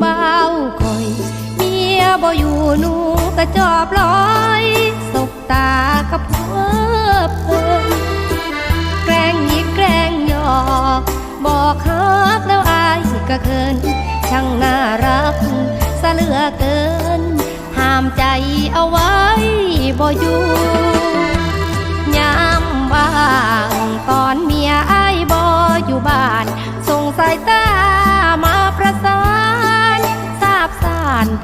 เบาคอย เมียบ่อยู่นูกระจอบลอยสบตากับเพื่อเพิ่มแกล้งยิกแกล้งหยอกบอกฮักแล้วอายก็เคินช่างน่ารักสะเหลือเกิน ห้ามใจเอาไว้บ่อยู่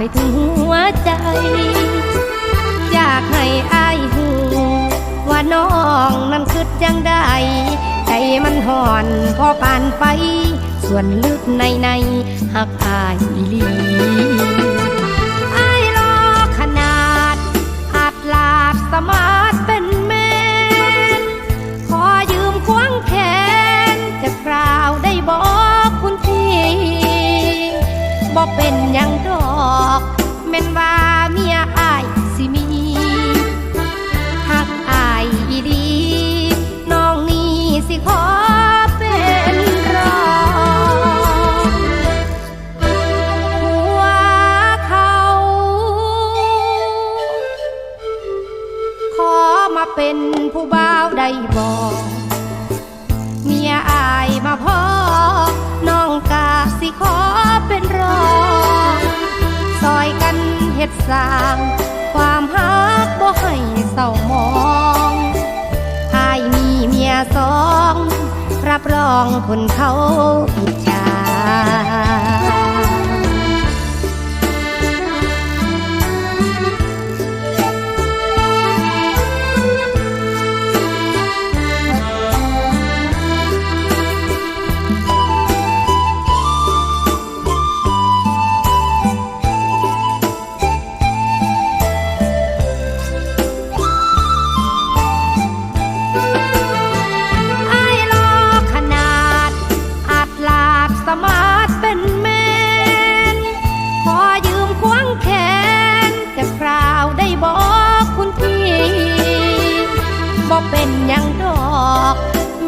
ไปถึงหัวใจ อยากให้อายหูว่าน้องนั้นคิดยังได้ ใจมันห่อนพอปานไป ส่วนลึกในในหักอายหลี นว่าเมียอายสิมีหักอายอีดีน้องนี่สิขอเป็นรองหัวเขาขอมาเป็นผู้บ่าวได้บอกเมียอายมาพ่อน้องกาสิขอ ดสร้าง ความฮักบ่ให้เศร้ามองอายมีเมียสอง รับรองคนเขาอิจ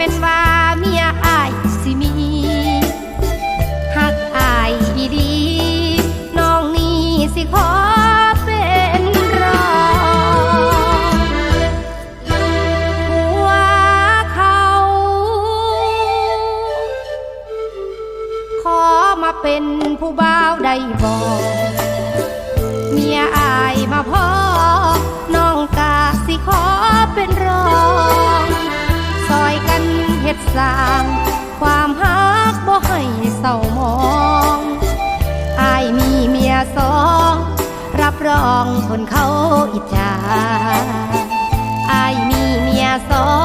ม่นว่าเมียอายสิมีหักอายอีดีน้องนี่สิขอเป็นรองหัวเขา ขอมาเป็นผู้บ่าวได้บอกเมียอายมาพ่อน้องกาสิขอเป็นร ดสร้าง ความฮักบ่ให้เศร้ามองอายมีเมียสอง รับรองคนเขาอิจฉาอายมีเมียสอง